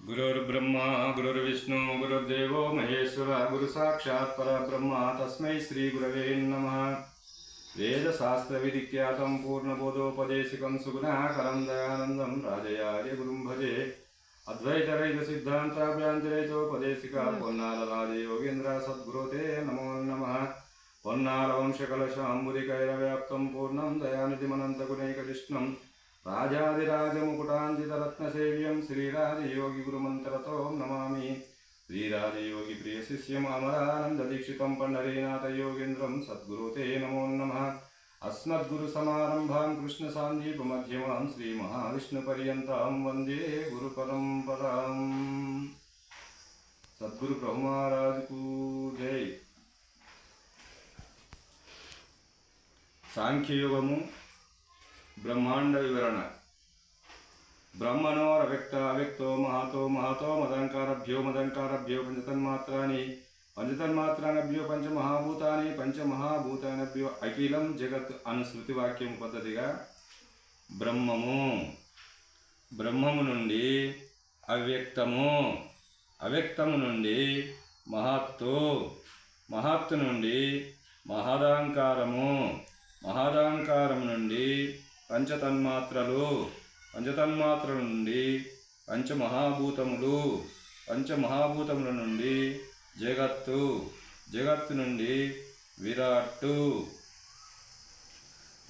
गुरुर्ब्रह्मा गुरुर्विष्णु गुरुर्देवो महेश्वर गुरुसाक्षात् परब्रह्म तस्मै श्रीगुरवे नमः वेदशास्त्रविधिख्यातं पूर्णबोधोपदेशिकं सुगुणाकरं दयानन्दं राजयार्यगुरुं भजे अद्वैतरहितसिद्धान्ताभ्यान्तरहितोपदेशिका पोन्नालराजयोगेन्द्र सद्गुरो ते नमो नमः पोन्नालवंशकलशाम्बुरिकैरव्याप्तं पूर्णं दयानिधिमनन्तगुणैककृष्णम् రాజాదిరాజముకుటాంజితరత్నసేవ్యం శ్రీరాజయోగి శ్రీరాజయోగిగురుమంతరతో నమామి. శ్రీరాజయోగి ప్రియశిష్యం అమరానందదీక్షితం పండరీనాథయోగేంద్రం సద్గురు తే నమో నమ. అస్మద్గురుసమారంభాం కృష్ణసాందీపమధ్యమాం శ్రీమహావిష్ణుపర్యంతం వందే గురుపరంపరాం సద్గురు ప్రభుమహారాజుకు జై. సాంఖ్యయుగము బ్రహ్మాండ వివరణ. బ్రహ్మనో అవ్యక్త అవ్యక్తో మహాతో మహాతో మదంకారభ్యో మదంకారభ్యో పంచతన్మాత్రాని పంచతన్మాత్రానభ్యో పంచమహాభూతాన్ని పంచమహాభూతానభ్యో అఖిలం జగత్ అను శృతి వాక్యం పద్ధతిగా బ్రహ్మము. బ్రహ్మము నుండి అవ్యక్తము. అవ్యక్తము నుండి మహత్తు. మహత్తు నుండి మహదాంకారము. మహదాంకారం నుండి పంచతన్మాత్రలు పంచతన్మాత్రల నుండి పంచమహాభూతములు పంచమహాభూతముల నుండి జగత్తు జగత్తు నుండి విరాట్టు.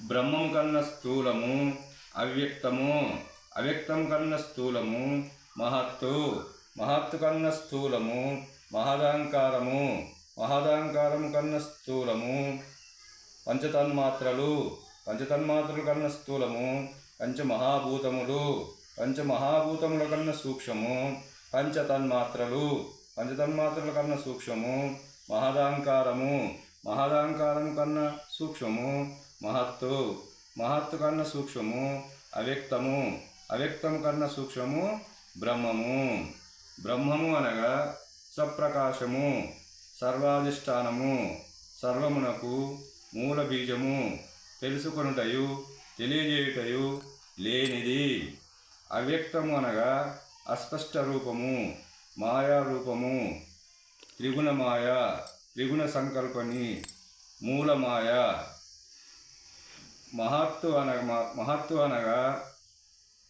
బ్రహ్మము కన్న స్థూలము అవ్యక్తము అవ్యక్తం కన్న స్థూలము మహత్తు. మహత్తు కన్న స్థూలము మహదాంకారము మహదాంకారము కన్న స్థూలము పంచతన్మాత్రలు పంచతన్మాత్రలు కన్న స్థూలము పంచమహాభూతములు పంచమహాభూతముల కన్న సూక్ష్మము పంచతన్మాత్రలు పంచతన్మాత్రల కన్న సూక్ష్మము మహదాంకారము మహదాంకారం కన్నా సూక్ష్మము మహత్తు మహత్తు కన్నా సూక్ష్మము అవ్యక్తము అవ్యక్తము కన్నా సూక్ష్మము బ్రహ్మము. బ్రహ్మము అనగా సప్రకాశము సర్వాధిష్టానము సర్వమునకు మూల బీజము తెలుసుకొనుటయు తెలియజేయుటయు లేనిది. అవ్యక్తము అనగా అస్పష్ట రూపము మాయా రూపము త్రిగుణ మాయ త్రిగుణ సంకల్పని మూలమాయ. మహత్తు అనగా మహత్తు అనగా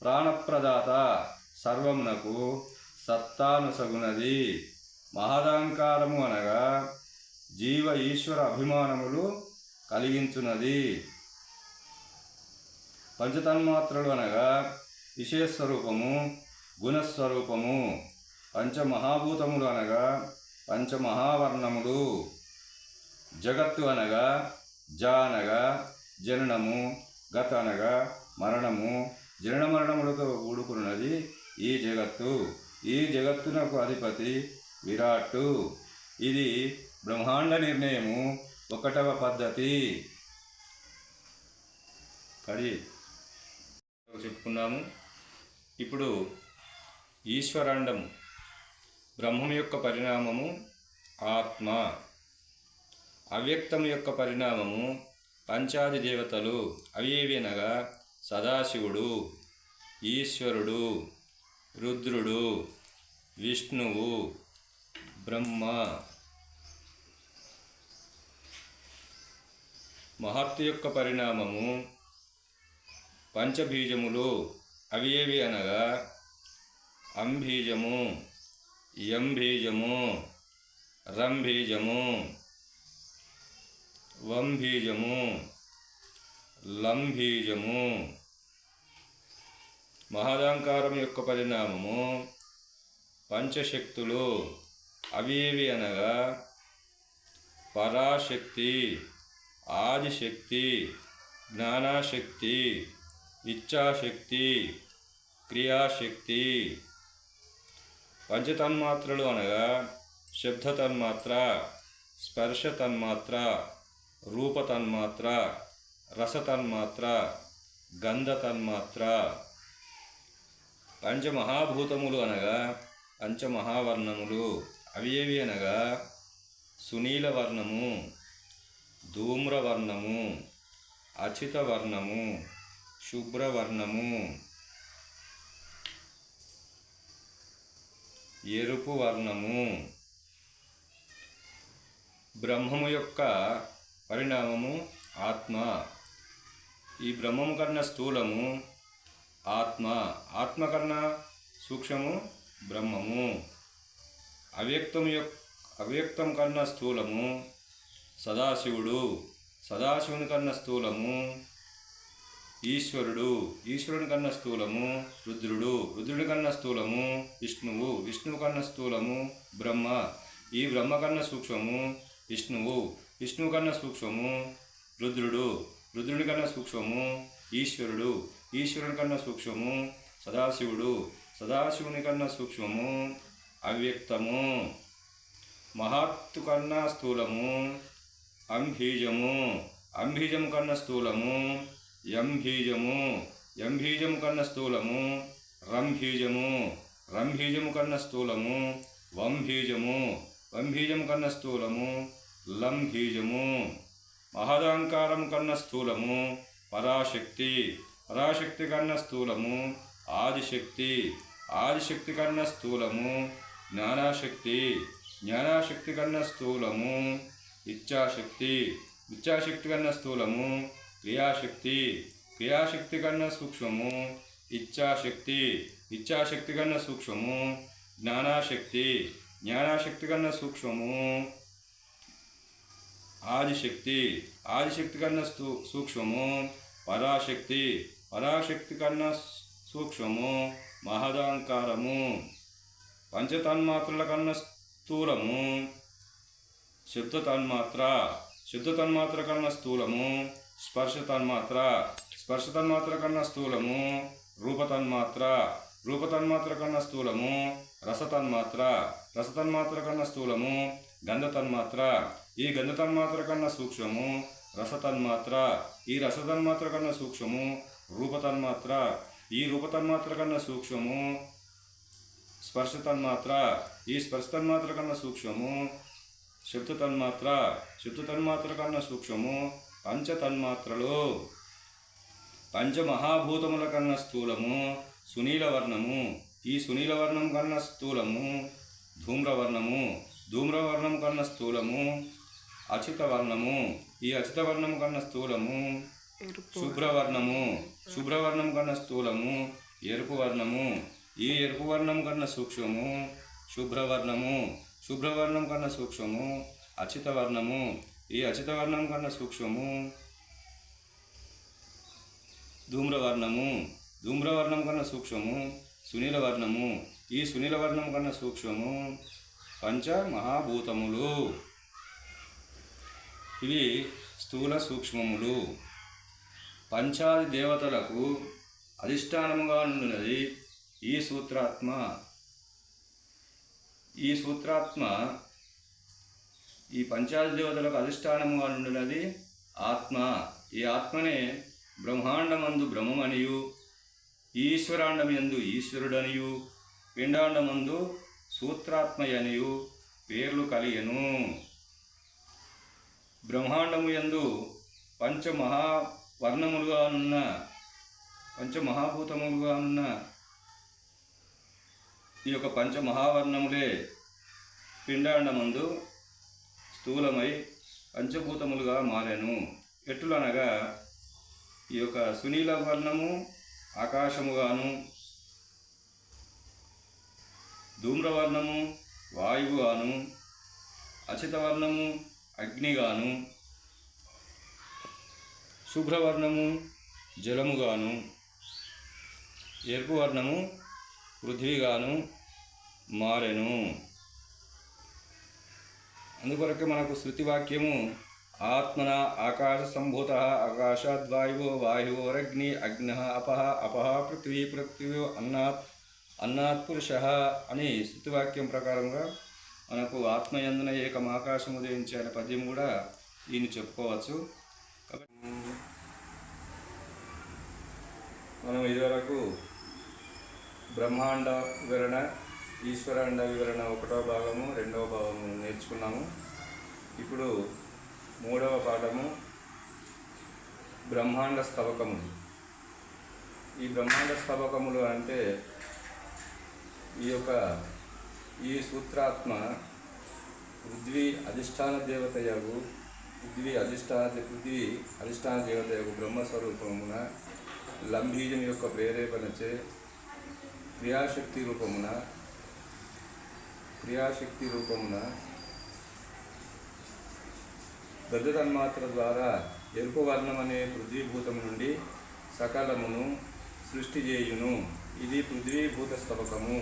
ప్రాణప్రదాత సర్వమునకు సత్తానుసగునది. మహదాంకారము అనగా జీవ ఈశ్వర అభిమానములు కలిగించున్నది పంచతన్మాత్రలు అనగా విశేషస్వరూపము గుణస్వరూపము పంచమహాభూతములు అనగా పంచమహావర్ణములు. జగత్తు అనగా జ అనగా జననము గత అనగా మరణము. జనన మరణములతో కూడుకున్నది ఈ జగత్తు. ఈ జగత్తునకు అధిపతి విరాట్టు. ఇది బ్రహ్మాండ నిర్ణయము ఒకటవ పద్ధతి. కడి చెప్పుకున్నాము. ఇప్పుడు ఈశ్వరాండము బ్రహ్మం యొక్క పరిణామము ఆత్మ. అవ్యక్తం యొక్క పరిణామము పంచాది దేవతలు. అవి ఏవి అనగా సదాశివుడు ఈశ్వరుడు రుద్రుడు విష్ణువు బ్రహ్మ. మహత్తు యొక్క పరిణామము పంచబీజములు అవి ఏవి అనగా? అంబీజము యంబీజము రంబీజము వంబీజము లంబీజము. మహదాంకారం యొక్క పరిణామము పంచశక్తులు అవి ఏవి అనగా? పరాశక్తి ఆదిశక్తి జ్ఞానాశక్తి ఇచ్ఛాశక్తి క్రియాశక్తి. పంచతన్మాత్రలు అనగా శబ్ద తన్మాత్ర స్పర్శ తన్మాత్ర రూప తన్మాత్ర రస తన్మాత్ర గంధ తన్మాత్ర పంచమహాభూతములు అనగా పంచమహావర్ణములు. అవి ఏవి అనగా సునీల వర్ణము ధూమ్రవర్ణము అచితవర్ణము శుభ్రవర్ణము. ఎరుపు వర్ణము. బ్రహ్మము యొక్క పరిణామము ఆత్మ. ఈ బ్రహ్మము కన్నా స్థూలము ఆత్మ. ఆత్మ కన్నా సూక్ష్మము బ్రహ్మము. అవ్యక్తం యొక్క అవ్యక్తం కన్నా స్థూలము సదాశివుడు. సదాశివుని కన్నా స్థూలము ఈశ్వరుడు ఈశ్వరుని కన్న స్థూలము రుద్రుడు రుద్రుడి కన్న స్థూలము విష్ణువు విష్ణువు కన్న స్థూలము బ్రహ్మ ఈ బ్రహ్మ కన్న సూక్ష్మము విష్ణువు విష్ణువు కన్న సూక్ష్మము రుద్రుడు రుద్రుడి కన్నా సూక్ష్మము ఈశ్వరుడు ఈశ్వరుని కన్నా సూక్ష్మము సదాశివుడు సదాశివుని కన్నా సూక్ష్మము అవ్యక్తము. మహాత్తు కన్నా స్థూలము అంబీజము అంబీజం కన్నా స్థూలము యంభీజము యంభీజము కన్న స్థూలము రంభీజము రంభీజము కన్న స్థూలము వంభీజము వంభీజం కన్న స్థూలము లంభీజము మహదాంకారం కన్న స్థూలము పరాశక్తి పరాశక్తి కన్న స్థూలము ఆదిశక్తి ఆదిశక్తి కన్న స్థూలము జ్ఞానాశక్తి జ్ఞానాశక్తి కన్న స్థూలము ఇచ్ఛాశక్తి ఇచ్ఛాశక్తి కన్న స్థూలము క్రియాశక్తి. క్రియాశక్తి కన్నా సూక్ష్మము ఇచ్ఛాశక్తి. ఇచ్ఛాశక్తి కన్నా సూక్ష్మము జ్ఞానాశక్తి. జ్ఞానాశక్తి కన్నా సూక్ష్మము ఆదిశక్తి. ఆదిశక్తి కన్నా సూక్ష్మము పరాశక్తి. పరాశక్తి కన్నా సూక్ష్మము మహదాంకారము. పంచతన్మాత్రల కన్నా స్థూలము శుద్ధ తన్మాత్ర శుద్ధ తన్మాత్ర కన్నా స్థూలము స్పర్శ తన్మాత్ర స్పర్శ తన్మాత్ర కన్నా స్థూలము రూప తన్మాత్ర రూప తన్మాత్ర కన్నా స్థూలము రస తన్మాత్ర రస తన్మాత్ర కన్నా స్థూలము గంధ తన్మాత్ర ఈ గంధ తన్మాత్ర కన్నా సూక్ష్మము రస తన్మాత్ర ఈ రస తన్మాత్ర కన్నా సూక్ష్మము రూప తన్మాత్ర ఈ రూప తన్మాత్ర కన్నా సూక్ష్మము స్పర్శ తన్మాత్ర ఈ స్పర్శ తన్మాత్ర కన్నా సూక్ష్మము శబ్ద తన్మాత్ర శబ్ద తన్మాత్ర కన్నా సూక్ష్మము పంచ తన్మాత్రలు పంచమహాభూతముల కన్నా స్థూలము సునీల వర్ణము ఈ సునీల వర్ణం కన్నా స్థూలము ధూమ్రవర్ణము. ధూమ్రవర్ణం కన్నా స్థూలము అచిత వర్ణము ఈ అచిత వర్ణం కన్నా స్థూలము శుభ్రవర్ణము. శుభ్రవర్ణం కన్నా స్థూలము ఎరుపు వర్ణము ఈ ఎరుపు వర్ణం కన్నా సూక్ష్మము శుభ్రవర్ణము. శుభ్రవర్ణం కన్నా సూక్ష్మము అచిత ఈ అచిత వర్ణం కన్నా సూక్ష్మము ధూమ్రవర్ణము ధూమ్రవర్ణం కన్నా సూక్ష్మము సునీల వర్ణము ఈ సునీల వర్ణం కన్నా సూక్ష్మము పంచ మహాభూతములు ఇవి స్థూల సూక్ష్మములు పంచాది దేవతలకు అధిష్టానముగా నుండినది ఈ సూత్రాత్మ ఈ సూత్రాత్మ ఈ పంచాది దేవతలకు అధిష్టానముగా నుండినది ఆత్మ. ఈ ఆత్మనే బ్రహ్మాండమందు బ్రహ్మమనియు ఈశ్వరాండమందు ఈశ్వరుడనియు పిండాండమందు సూత్రాత్మయనియు పేర్లు కలిగెను బ్రహ్మాండము యందు పంచమహా వర్ణములుగానున్న పంచమహాభూతములుగానున్న ఈ యొక్క పంచమహావర్ణములే పిండాండమందు స్థూలమై పంచభూతములుగా మారాను. ఎట్లనగా ఈ యొక్క సునీల వర్ణము ఆకాశముగాను ధూమ్రవర్ణము వాయువుగాను అచితవర్ణము అగ్నిగాను శుభ్రవర్ణము జలముగాను ఎరుపు వర్ణము పృథ్వీగాను మారెను. అందుకొరకు మనకు శృతి వాక్యము ఆత్మన ఆకాశ సంభూత ఆకాశాద్వాయువు వాయువోరగ్ని అగ్ని అపహ అపహ పృథ్వీ పృథ్వీ అన్నాత్ అన్నాత్ పురుష అని శృతివాక్యం ప్రకారంగా మనకు ఆత్మయందున ఏకం ఆకాశం ఉదయించే అనే పద్యం కూడా ఈయన చెప్పుకోవచ్చు. మనం ఇదివరకు బ్రహ్మాండ వివరణ ఈశ్వరాండ వివరణ ఒకటో భాగము రెండవ భాగము నేర్చుకున్నాము. ఇప్పుడు మూడవ పాఠము బ్రహ్మాండ స్తవకము. ఈ బ్రహ్మాండ స్తవకములు అంటే ఈ యొక్క ఈ సూత్రాత్మ పృథ్వీ అధిష్టాన దేవతయగు పృథ్వీ అధిష్టాన పృథ్వీ అధిష్టాన దేవతయగు బ్రహ్మస్వరూపమున లంబీజం యొక్క ప్రేరేపణచే క్రియాశక్తి రూపమున క్రియాశక్తి రూపమున గద్ద తన్మాత్ర ద్వారా ఎరుపు వర్ణమనే అనే పృథ్వీభూతం నుండి సకలమును సృష్టి చేయును. ఇది పృథ్వీభూత స్తవకము.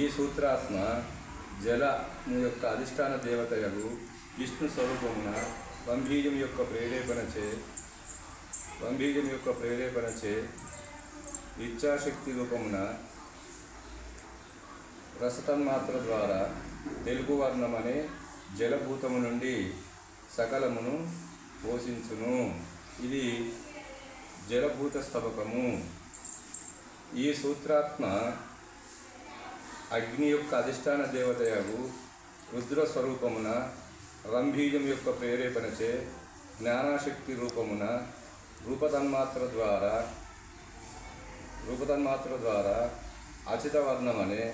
ఈ సూత్రాత్మ జలము యొక్క అధిష్టాన దేవతయగు విష్ణు స్వరూపమున వంభీజం యొక్క ప్రేరేపణచే వంభీజం యొక్క ప్రేరేపణచే ఇచ్ఛాశక్తి రూపమున రసతన్మాత్ర ద్వారా తెలుగు వర్ణమనే జలభూతము నుండి సకలమును పోషించును. ఇది జలభూత స్తవకము. ఈ సూత్రాత్మ అగ్ని యొక్క అధిష్టాన దేవతయగు రుద్ర స్వరూపమున రంభీజం యొక్క ప్రేరేపణచే జ్ఞానాశక్తి రూపమున రూపతన్మాత్ర ద్వారా రూపతన్మాత్ర ద్వారా అచిత వర్ణమనే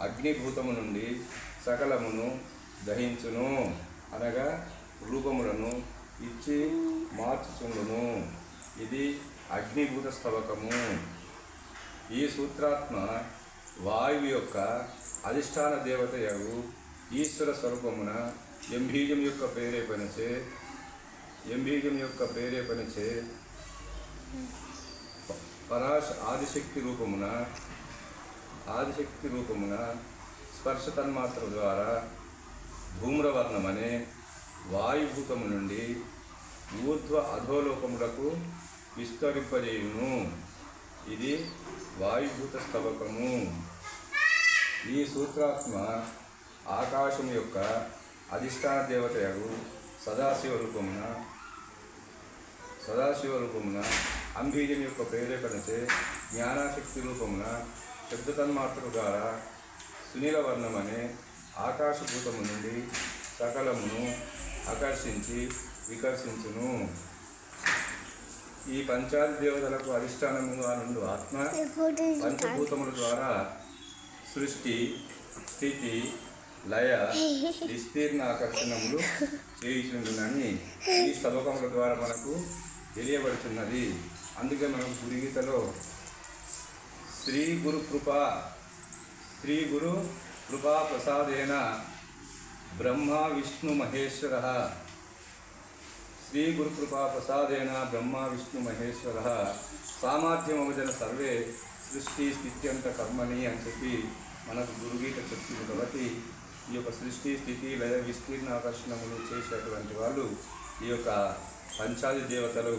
అగ్నిభూతము నుండి సకలమును దహించును. అనగా రూపములను ఇచ్చి మార్చుచుండును. ఇది అగ్నిభూత స్తవకము. ఈ సూత్రాత్మ వాయువు యొక్క అధిష్టాన దేవతయగు ఈశ్వర స్వరూపమున ఎంబీజం యొక్క ప్రేరేపణచే ఎంబీజం యొక్క ప్రేరేపణచే ప- పరాశ ఆదిశక్తి రూపమున ఆదిశక్తి రూపమున స్పర్శ తన్మాత్ర ద్వారా ధూమ్రవర్ణం అనే వాయుభూతము నుండి ఊర్ధ్వ అధోలోకములకు విస్తరింపజేయును. ఇది వాయుభూత స్తవకము. ఈ సూత్రాత్మ ఆకాశం యొక్క అధిష్టాన దేవతయగు సదాశివ రూపమున సదాశివ రూపమున అంబీజం యొక్క ప్రేరేపణచే జ్ఞానాశక్తి రూపమున శబ్ద తన్మాత్ర ద్వారా సునీల వర్ణం అనే ఆకాశభూతము నుండి సకలమును ఆకర్షించి వికర్షించును. ఈ పంచాది దేవతలకు అధిష్టానముగా నుండి ఆత్మ పంచభూతముల ద్వారా సృష్టి స్థితి లయ విస్తీర్ణ ఆకర్షణములు చేయుచుండునని ఈ శ్లోకముల ద్వారా మనకు తెలియబడుతున్నది అందుకే మనకు గురుగీతలో శ్రీ గురు కృపా శ్రీ గురు కృపా ప్రసాదేన బ్రహ్మ విష్ణు మహేశ్వర. శ్రీ గురుకృపా ప్రసాదేన బ్రహ్మ విష్ణు మహేశ్వర. సామాధ్యమవజన సర్వే సృష్టి స్థిత్యంత కర్మని అని చెప్పి మనకు గురుగీత చెప్తుంది కాబట్టి ఈ యొక్క సృష్టి స్థితి లయ విస్తీర్ణ ఆకర్షణములు చేసేటువంటి వాళ్ళు ఈ యొక్క పంచాది దేవతలు.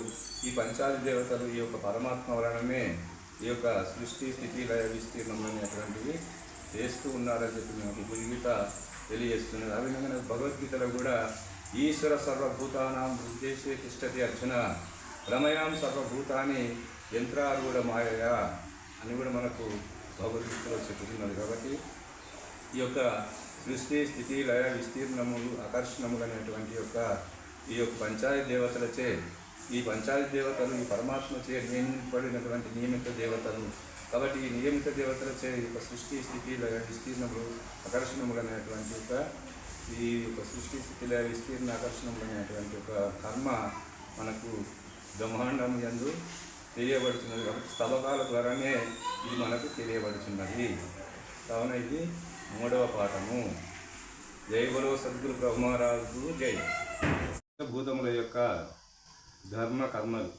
ఈ పంచాది దేవతలు ఈ యొక్క పరమాత్మ వలననే ఈ యొక్క సృష్టి స్థితి లయ విస్తీర్ణం అనేటువంటివి చేస్తూ ఉన్నారని చెప్పి మనకు గురుగీత తెలియజేస్తున్నది ఆ విధంగా భగవద్గీతలో కూడా ఈశ్వర సర్వభూతానాం ఉద్దేశే తిష్టతి అర్జున రమయాం సర్వభూతాన్ని యంత్రారూఢ మాయయా అని కూడా మనకు భగవద్గీతలో చెప్పుతున్నది కాబట్టి ఈ యొక్క సృష్టి స్థితి లయ విస్తీర్ణములు ఆకర్షణములు అనేటువంటి యొక్క ఈ యొక్క పంచాయతీ దేవతలచే ఈ పంచాయతీ దేవతలు ఈ పరమాత్మచే నియమింపబడినటువంటి నియమిత దేవతలు. కాబట్టి ఈ నియమిత దేవతల చే యొక్క సృష్టి స్థితి లయ విస్తీర్ణములు ఆకర్షణములు అనేటువంటి యొక్క ఈ యొక్క సృష్టి స్థితి లేదా విస్తీర్ణ ఆకర్షణములు అనేటువంటి కర్మ మనకు బ్రహ్మాండం యందు తెలియబడుతున్నది కాబట్టి స్తవకాల ద్వారానే ఇది మనకు తెలియబడుతున్నది కావున ఇది మూడవ పాఠము. జై బలో సద్గురు బ్రహ్మరాజు జై. భూతముల యొక్క ధర్మ కర్మలు.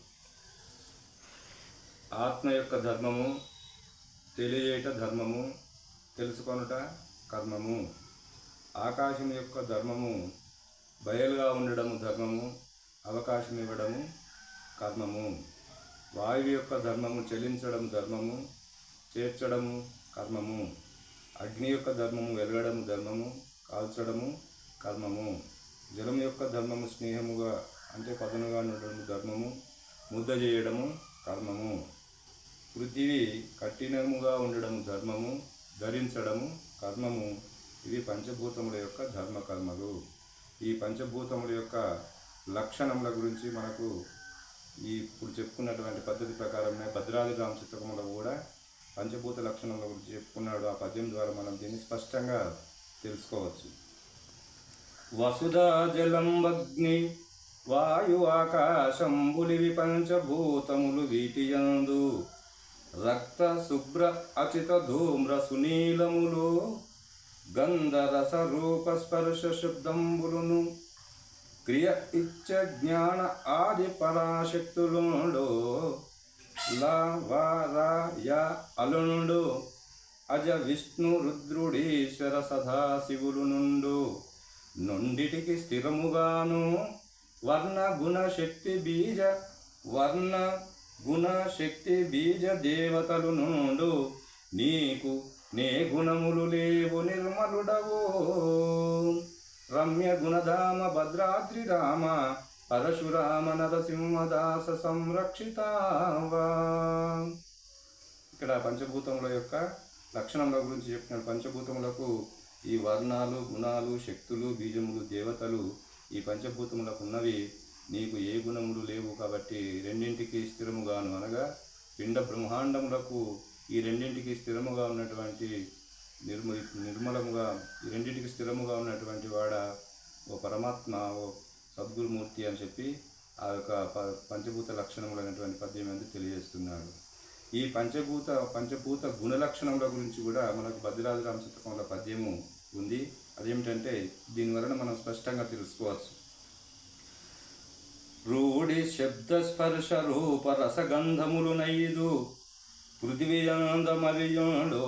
ఆత్మ యొక్క ధర్మము తెలియట ధర్మము తెలుసుకొనుట కర్మము. ఆకాశం యొక్క ధర్మము బయలుగా ఉండడము ధర్మము అవకాశం ఇవ్వడము కర్మము. వాయువు యొక్క ధర్మము చెలించడం ధర్మము చేర్చడము కర్మము. అగ్ని యొక్క ధర్మము వెలగడము ధర్మము కాల్చడము కర్మము. జలం యొక్క ధర్మము స్నేహముగా అంటే పదనుగా ఉన్నటువంటి ధర్మము ముద్ద చేయడము కర్మము. పృథివీ కఠినముగా ఉండడము ధర్మము ధరించడము కర్మము. ఇవి పంచభూతముల యొక్క ధర్మ కర్మలు ఈ పంచభూతముల యొక్క లక్షణముల గురించి మనకు ఈ ఇప్పుడు చెప్పుకున్నటువంటి పద్ధతి ప్రకారమే భద్రాది రామచిత్రములో కూడా పంచభూత లక్షణముల గురించి చెప్పుకున్నాడు. ఆ పద్యం ద్వారా మనం దీన్ని స్పష్టంగా తెలుసుకోవచ్చు. వసుధా జలం వాయు ఆకాశంబులివి పంచభూతములు వీటియందు. రక్త శుభ్ర అచిత ధూమ్ర సునీలములు. గంధరస రూప స్పర్శ శబ్దంబులును క్రియ ఇచ్చ జ్ఞాన ఆది పరాశక్తులుండు. లా యా అలుండు. అజ విష్ణు రుద్రుడీశ్వర సదాశివులు నుండు నుండిటికి స్థిరముగాను. వర్ణ గుణ శక్తి బీజ వర్ణ గుణ శక్తి బీజ దేవతలు నుండు నీకు నే గుణములు లేవు నిర్మలుడవో రమ్య గుణధామ భద్రాద్రి రామ పరశురామ నరసింహదాస సంరక్షితావా ఇక్కడ పంచభూతముల యొక్క లక్షణముల గురించి చెప్పిన పంచభూతములకు ఈ వర్ణాలు గుణాలు శక్తులు బీజములు దేవతలు ఈ పంచభూతములకు ఉన్నవి నీకు ఏ గుణములు లేవు కాబట్టి రెండింటికి స్థిరముగాను అనగా పిండ బ్రహ్మాండములకు ఈ రెండింటికి స్థిరముగా ఉన్నటువంటి నిర్మ నిర్మలముగా ఈ రెండింటికి స్థిరముగా ఉన్నటువంటి వాడ ఓ పరమాత్మ ఓ సద్గురుమూర్తి అని చెప్పి ఆ యొక్క ప- పంచభూత లక్షణములైనటువంటి పద్యం అనేది తెలియజేస్తున్నాడు. ఈ పంచభూత పంచభూత గుణ లక్షణముల గురించి కూడా మనకు భద్రాద్రామ రామచంద్రకంలో పద్యము ఉంది. అదేమిటంటే దీని వలన మనం స్పష్టంగా తెలుసుకోవచ్చు. రూఢి శబ్ద స్పర్శ రూప రసగంధములు నైదు పృథివీయాందమలియుండో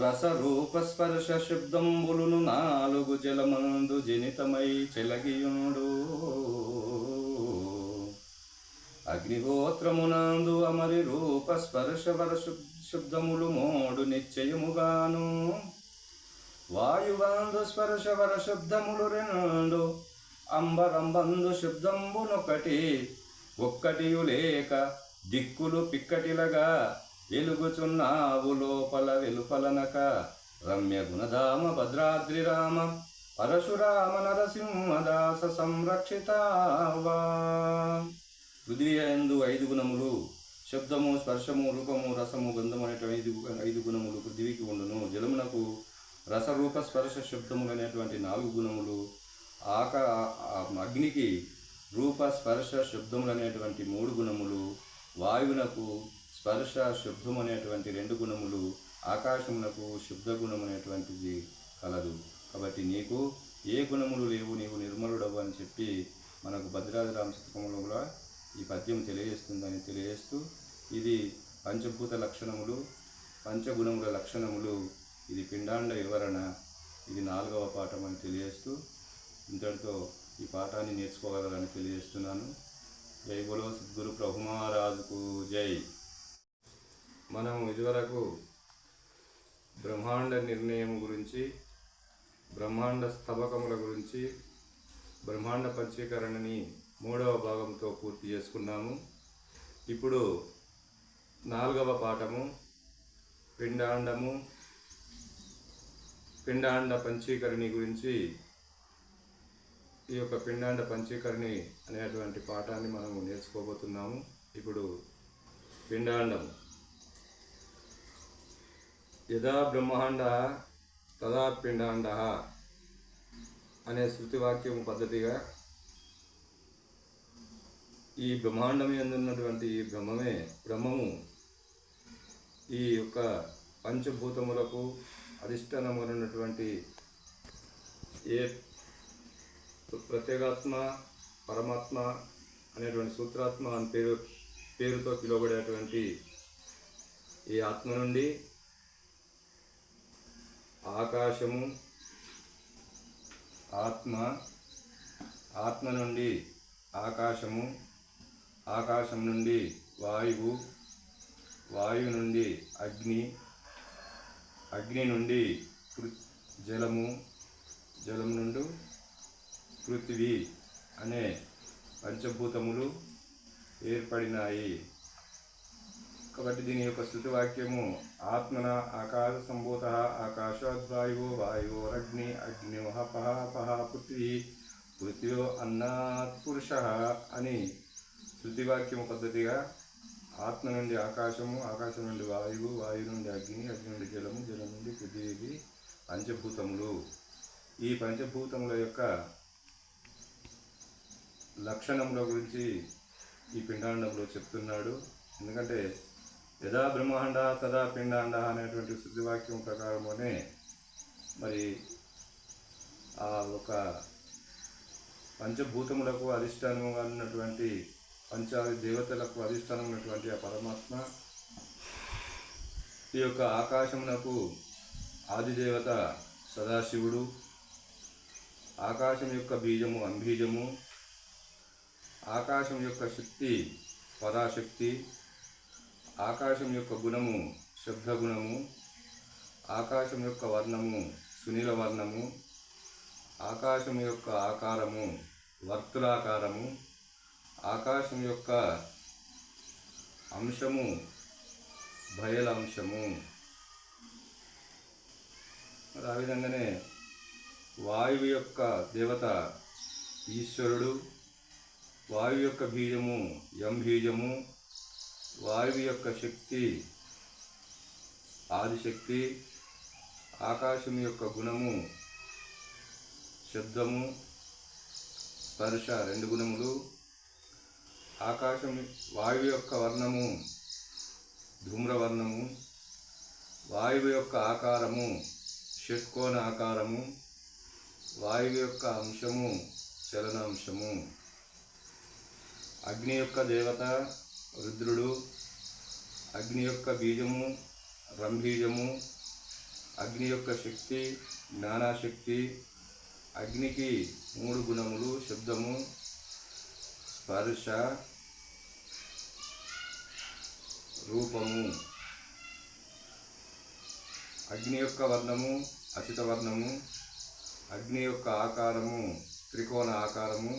రస రూప స్పర్శ శబ్దంబులును నాలుగు జలమందు జనితమై చెలగియుడు. అగ్నిహోత్రమునందు అమరి రూప స్పర్శ వర శబ్దములు మోడు నిశ్చయముగాను. వాయువందు స్పర్శ వర శబ్దములు రెండు అంబరంబందు శబ్దంబునొకటి ఒక్కటియు లేక దిక్కులు పిక్కటిలగా వెలుగుచున్నావు లోపల వెలుపలనక రమ్య గుణధామ భద్రాద్రి రామ పరశురామ నరసింహదాస సంరక్షితావా. హృదయందు ఐదు గుణములు శబ్దము స్పర్శము రూపము రసము గంధము అనేటువంటి ఐదు ఐదు గుణములు పృథివీకి ఉండును. జలమునకు రసరూప స్పర్శ శబ్దములు అనేటువంటి నాలుగు గుణములు ఆక అగ్నికి రూప స్పర్శ శబ్దములు అనేటువంటి మూడు గుణములు వాయువునకు స్పర్శ శబ్దం అనేటువంటి రెండు గుణములు ఆకాశమునకు శుద్ధ గుణం అనేటువంటిది కలదు. కాబట్టి నీకు ఏ గుణములు లేవు నీవు నిర్మలుడవు అని చెప్పి మనకు భద్రాద్రి రామశతకంలో కూడా ఈ పద్యం తెలియజేస్తుందని తెలియజేస్తూ ఇది పంచభూత లక్షణములు పంచగుణముల లక్షణములు ఇది పిండాండ వివరణ. ఇది నాలుగవ పాఠం అని తెలియజేస్తూ ఇంతటితో ఈ పాఠాన్ని నేర్చుకోగలరని తెలియజేస్తున్నాను. జై బులో సద్గురు ప్రభుమారాజుకు జై. మనం ఇదివరకు బ్రహ్మాండ నిర్ణయం గురించి బ్రహ్మాండ స్తబకముల గురించి బ్రహ్మాండ పంచీకరణని మూడవ భాగంతో పూర్తి చేసుకున్నాము. ఇప్పుడు నాలుగవ పాఠము పిండాండము పిండాండ పంచీకరణి గురించి ఈ యొక్క పిండాండ పంచీకరణి అనేటువంటి పాఠాన్ని మనము నేర్చుకోబోతున్నాము. ఇప్పుడు పిండాండం. యదా బ్రహ్మాండ తదా పిండాండ అనే శృతివాక్యం పద్ధతిగా ఈ బ్రహ్మాండం ఎందున్నటువంటి ఈ బ్రహ్మమే బ్రహ్మము ఈ యొక్క పంచభూతములకు అధిష్టానమైనటువంటి ఏ ప్రత్యేగాత్మ పరమాత్మ అనేటువంటి సూత్రాత్మ అని పేరు పేరుతో పిలువబడేటువంటి ఈ ఆత్మ నుండి ఆకాశము ఆత్మ ఆత్మ నుండి ఆకాశము ఆకాశం నుండి వాయువు వాయువు నుండి అగ్ని అగ్ని నుండి పృ- జలము జలం నుండి పృథివీ అనే పంచభూతములు ఏర్పడినాయి. కాబట్టి దీని యొక్క శృతి వాక్యము ఆత్మన ఆకాశ సంభూత ఆకాశోద్వాయువు వాయురగ్ని అగ్ని పహ పహ పృథ్వీ పృథ్వో అన్నాత్ పురుష అని శృతివాక్యము పద్ధతిగా ఆత్మ నుండి ఆకాశము ఆకాశం నుండి వాయువు వాయువు నుండి అగ్ని అగ్ని నుండి జలము జలం నుండి పృథివీ పంచభూతములు. ఈ పంచభూతముల యొక్క లక్షణముల గురించి ఈ పిండాండంలో చెప్తున్నాడు. ఎందుకంటే యథా బ్రహ్మాండ తదా పిండాండ అనేటువంటి శుద్ధివాక్యం ప్రకారమునే మరి ఆ ఒక పంచభూతములకు అధిష్టానముగా ఉన్నటువంటి పంచాది దేవతలకు అధిష్టానం ఉన్నటువంటి ఆ పరమాత్మ ఈ యొక్క ఆకాశమునకు ఆదిదేవత సదాశివుడు. ఆకాశం యొక్క బీజము అంబీజము. ఆకాశం యొక్క శక్తి పరాశక్తి. ఆకాశం యొక్క గుణము శబ్దగుణము. ఆకాశం యొక్క వర్ణము సునీల వర్ణము. ఆకాశం యొక్క ఆకారము వర్తులాకారము. ఆకాశం యొక్క అంశము భయల అంశము. మరి ఆ విధంగానే వాయువు యొక్క దేవత ఈశ్వరుడు వాయువు యొక్క బీజము యం బీజము వాయువు యొక్క శక్తి ఆదిశక్తి ఆకాశం యొక్క గుణము శబ్దము స్పర్శ రెండు గుణములు ఆకాశం వాయువు యొక్క వర్ణము ధూమ్రవర్ణము వాయువు యొక్క ఆకారము షట్కోణ ఆకారము వాయువు యొక్క అంశము చలనాంశము. అగ్ని యొక్క దేవత రుద్రుడు అగ్ని యొక్క బీజము రంభీజము అగ్ని యొక్క శక్తి జ్ఞానాశక్తి అగ్నికి మూడు గుణములు శబ్దము స్పర్శ రూపము. అగ్ని యొక్క వర్ణము అచిత వర్ణము అగ్ని యొక్క ఆకారము త్రికోణ ఆకారము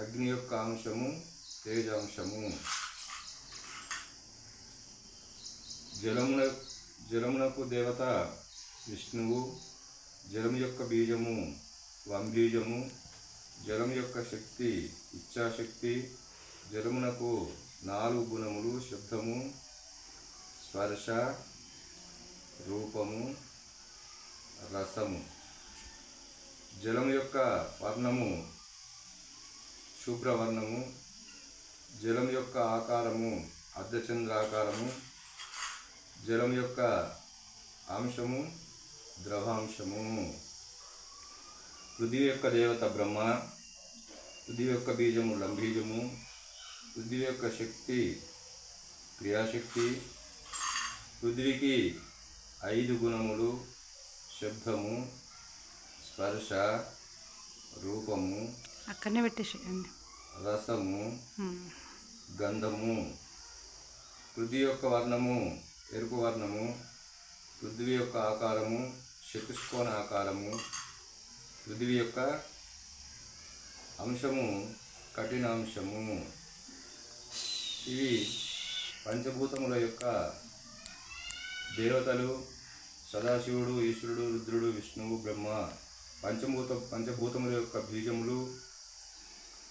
అగ్ని యొక్క అంశము తేజాంశము. జలమున జలమునకు దేవత విష్ణువు జలం యొక్క బీజము వంబీజము జలం యొక్క శక్తి ఇచ్ఛాశక్తి జలమునకు నాలుగు గుణములు శబ్దము స్పర్శ రూపము రసము. జలం యొక్క వర్ణము శుభ్రవర్ణము. జలం యొక్క ఆకారము అర్ధచంద్రాకారము. జలం యొక్క అంశము ద్రవాంశము. పృథివీ యొక్క దేవత బ్రహ్మ పృథివీ యొక్క బీజము లంబీజము. పృథివీ యొక్క శక్తి క్రియాశక్తి పృథివీకి ఐదు గుణములు శబ్దము స్పర్శ రూపము అక్కడనే పెట్టేసేయండి రసము. గంధము పృథ్వీ యొక్క వర్ణము ఎరుపు వర్ణము పృథ్వీ యొక్క ఆకారము చతుష్కోణ ఆకారము పృథ్వీ యొక్క అంశము కఠినాంశము ఇవి పంచభూతముల యొక్క దేవతలు సదాశివుడు ఈశ్వరుడు రుద్రుడు విష్ణువు బ్రహ్మ. పంచభూత పంచభూతముల యొక్క బీజములు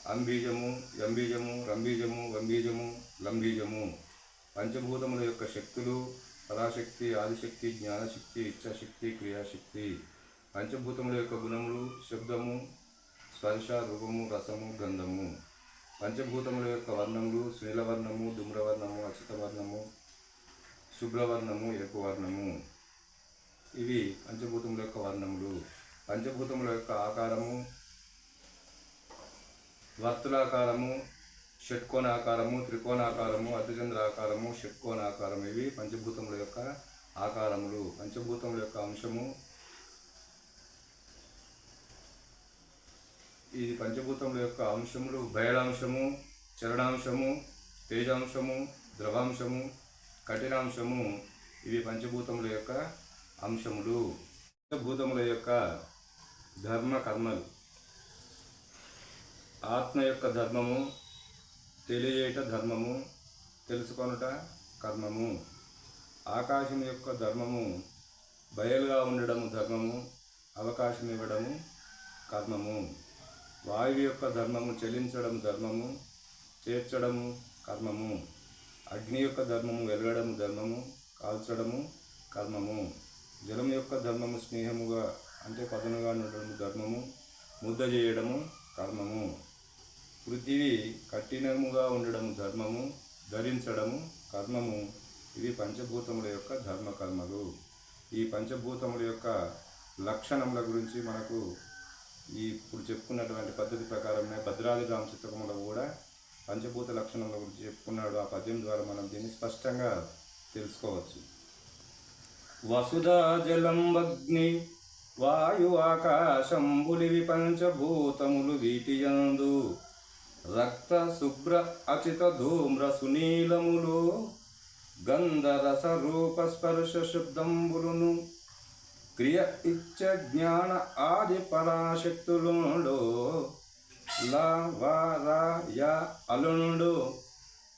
అంబీజము యంబీజము రంబీజము వంబీజము లంబీజము. పంచభూతముల యొక్క శక్తులు పరాశక్తి ఆదిశక్తి జ్ఞానశక్తి ఇచ్ఛాశక్తి క్రియాశక్తి. పంచభూతముల యొక్క గుణములు శబ్దము స్పర్శ రూపము రసము గంధము. పంచభూతముల యొక్క వర్ణములు శ్రీలవర్ణము ధూమ్రవర్ణము అచితవర్ణము శుభ్రవర్ణము ఎరుపు వర్ణము ఇవి పంచభూతముల యొక్క వర్ణములు. పంచభూతముల యొక్క ఆకారము వర్తులాకారము షట్కోణాకారము త్రికోణాకారము అర్ధచంద్రాకారము షట్కోణాకారం ఇవి పంచభూతముల యొక్క ఆకారములు. పంచభూతముల యొక్క అంశము ఈ పంచభూతముల యొక్క అంశములు బయలాంశము చరణాంశము తేజాంశము ద్రవాంశము కఠినాంశము ఇవి పంచభూతముల యొక్క అంశములు. పంచభూతముల యొక్క ధర్మ కర్మలు. ఆత్మ యొక్క ధర్మము తెలియట ధర్మము తెలుసుకొనుట కర్మము. ఆకాశం యొక్క ధర్మము బయలుగా ఉండడము ధర్మము అవకాశం ఇవ్వడము కర్మము. వాయువు యొక్క ధర్మము చెలించడం ధర్మము చేర్చడము కర్మము. అగ్ని యొక్క ధర్మము వెలగడము ధర్మము కాల్చడము కర్మము. జలం యొక్క ధర్మము స్నేహముగా అంటే పదనుగా ఉండడము ధర్మము ముద్ద చేయడము కర్మము. పృథివీ కఠినముగా ఉండడం ధర్మము ధరించడము కర్మము. ఇవి పంచభూతముల యొక్క ధర్మ కర్మలు ఈ పంచభూతముల యొక్క లక్షణముల గురించి మనకు ఈ ఇప్పుడు చెప్పుకున్నటువంటి పద్ధతి ప్రకారమే భద్రాది రామ చిత్రకములో కూడా పంచభూత లక్షణముల గురించి చెప్పుకున్నాడు. ఆ పద్యం ద్వారా మనం దీన్ని స్పష్టంగా తెలుసుకోవచ్చు. వసుధా జలం అగ్ని వాయు ఆకాశంబులివి పంచభూతములు వీటియందు రక్త శుభ్ర అచిత ధూమ్ర సునీలములు గంధరస రూప స్పర్శ శబ్దంబులును క్రియ ఇచ్చ జ్ఞాన ఆది పరాశక్తులుండు. లా అలుండు.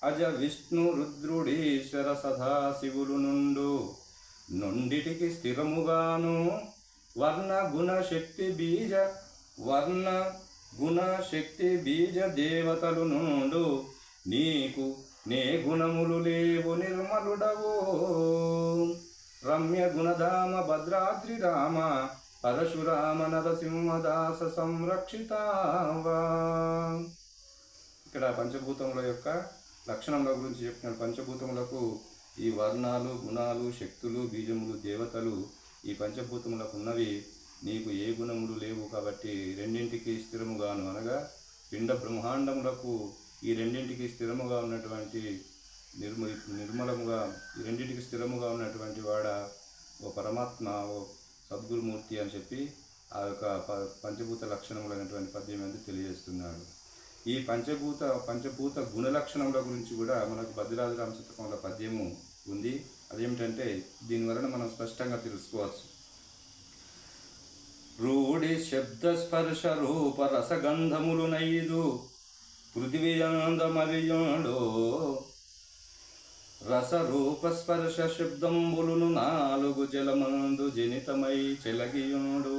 అజ విష్ణు రుద్రుడీశ్వర సదాశివులు నుండు. నుండిటికి స్థిరముగాను. వర్ణ గుణ శక్తి బీజ వర్ణ గుణ శక్తి బీజ దేవతలు నుండు. నీకు నే గుణములు లేవు నిర్మలుడవో. రమ్య గుణధామ భద్రాద్రి రామ పరశురామ నరసింహదాస సంరక్షితావా ఇక్కడ పంచభూతముల యొక్క లక్షణముల గురించి చెప్పిన పంచభూతములకు ఈ వర్ణాలు గుణాలు శక్తులు బీజములు దేవతలు ఈ పంచభూతములకు ఉన్నవి. నీకు ఏ గుణములు లేవు కాబట్టి రెండింటికి స్థిరముగాను అనగా పిండ బ్రహ్మాండములకు ఈ రెండింటికి స్థిరముగా ఉన్నటువంటి నిర్మ నిర్మలముగా ఈ రెండింటికి స్థిరముగా ఉన్నటువంటి వాడ ఓ పరమాత్మ ఓ సద్గురుమూర్తి అని చెప్పి ఆ యొక్క ప- పంచభూత లక్షణములైనటువంటి పద్యం అనేది తెలియజేస్తున్నాడు. ఈ పంచభూత పంచభూత గుణ లక్షణముల గురించి కూడా మనకు భద్రాజు రామచిత్రకంలో పద్యము ఉంది. అదేమిటంటే దీని వలన మనం స్పష్టంగా తెలుసుకోవచ్చు. రూఢి శబ్ద స్పర్శ రూప రసగంధములు నైదు పృథివీ రస రసరూపస్పర్శ శబ్దంబులును నాలుగు జలమందు జనితమై చెలగియుడు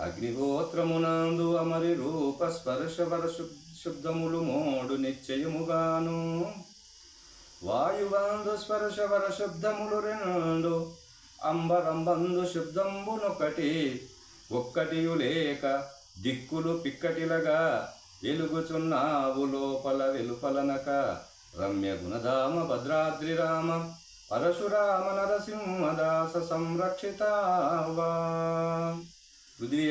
అగ్నిహోత్రమునందు అమరి రూప స్పర్శ శుబ్- శబ్దములు మోడు నిశ్చయముగాను. వాయువందు స్పర్శ వర శబ్దములు రెండు అంబరంబందు శబ్దంబునొకటి ఒక్కటియు లేక దిక్కులు పిక్కటిలగా వెలుగుచున్నావు లోపల వెలుపలనక. రమ్య గుణధామ భద్రాద్రి రామ పరశురామ నరసింహదాస సంరక్షితావా. పృథ్వీ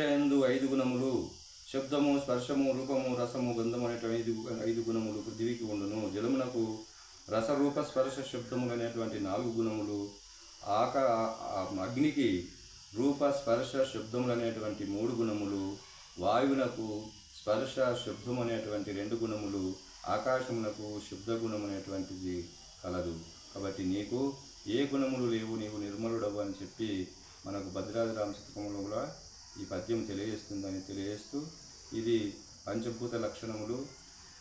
ఐదు గుణములు శబ్దము స్పర్శము రూపము రసము గంధము అనేటువంటి ఐదు ఐదు గుణములు పృథివీకి ఉండును. జలమునకు రసరూప స్పర్శ శబ్దములు అనేటువంటి నాలుగు గుణములు ఆక అగ్నికి రూప స్పర్శ శబ్దములు అనేటువంటి మూడు గుణములు వాయువునకు స్పర్శ శుద్ధం అనేటువంటి రెండు గుణములు ఆకాశమునకు శుద్ధ గుణం అనేటువంటిది కలదు. కాబట్టి నీకు ఏ గుణములు లేవు నీవు నిర్మలుడవు అని చెప్పి మనకు భద్రాది రామశతకంలో కూడా ఈ పద్యం తెలియజేస్తుందని తెలియజేస్తూ ఇది పంచభూత లక్షణములు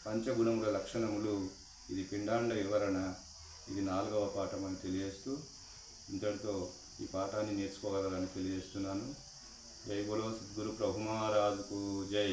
పంచగుణముల లక్షణములు ఇది పిండాండ వివరణ ఇది నాలుగవ పాఠం అని తెలియజేస్తూ ఇంతటితో ఈ పాఠాన్ని నేర్చుకోగలరని తెలియజేస్తున్నాను. జై బోలో సద్గురు ప్రభు మహారాజుకు జై.